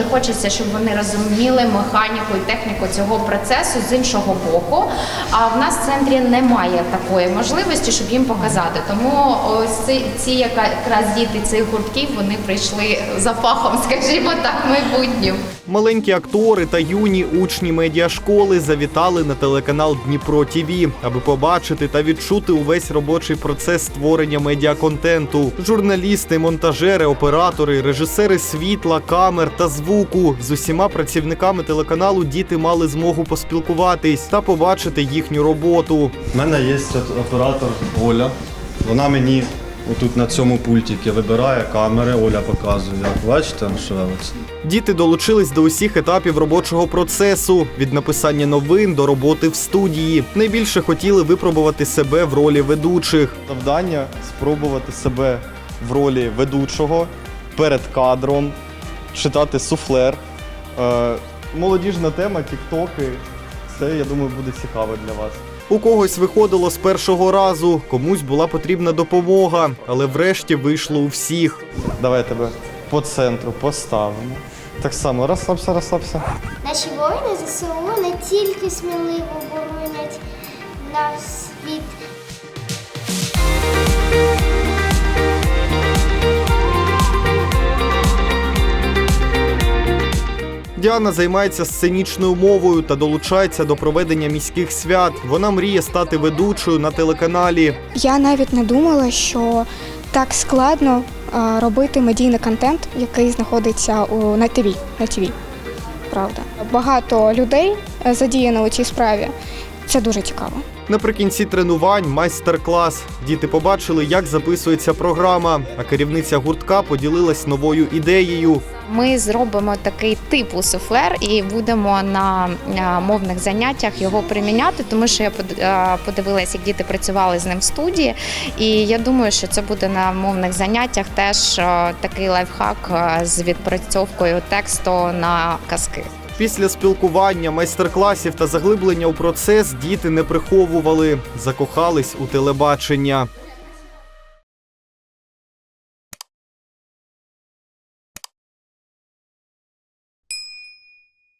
дуже хочеться, щоб вони розуміли механіку і техніку цього процесу з іншого боку. А в нас в центрі немає такої можливості, щоб їм показати. Тому ось ці, якраз діти цих гуртків вони прийшли за фахом, скажімо так, майбутнім. Маленькі актори та юні учні медіашколи завітали на телеканал Дніпро ТІВІ, аби побачити та відчути увесь робочий процес створення медіаконтенту. Журналісти, монтажери, оператори, режисери світла, камер та звуку з усіма працівниками телеканалу діти мали змогу поспілкуватись та побачити їхню роботу. У мене є оператор Оля. Вона мені отут на цьому пультикі вибирає камери, Оля показує. Як бачите, ну. Діти долучились до усіх етапів робочого процесу від написання новин до роботи в студії. Найбільше хотіли випробувати себе в ролі ведучих. Завдання спробувати себе в ролі ведучого перед кадром, читати суфлер. Е, молодіжна тема, тіктоки. Це, я думаю, буде цікаво для вас. У когось виходило з першого разу, комусь була потрібна допомога, але врешті вийшло у всіх. Давай тебе по центру поставимо. Так само розслабся, розслабся. Наші воїни ЗСУ не тільки сміливо боронять Діана займається сценічною мовою та долучається до проведення міських свят. Вона мріє стати ведучою на телеканалі. Я навіть не думала, що так складно робити медійний контент, який знаходиться у на ТВ. На ТВ. Правда, багато людей е, задіяно у цій справі. Це дуже цікаво. Наприкінці тренувань майстер-клас. Діти побачили, як записується програма. А керівниця гуртка поділилась новою ідеєю. Ми зробимо такий типу суфлер і будемо на е, мовних заняттях його приміняти, тому що я е, подивилася, як діти працювали з ним в студії. І я думаю, що це буде на мовних заняттях теж е, такий лайфхак з відпрацьовкою тексту на казки. Після спілкування, майстер-класів та заглиблення у процес діти не приховували, закохались у телебачення.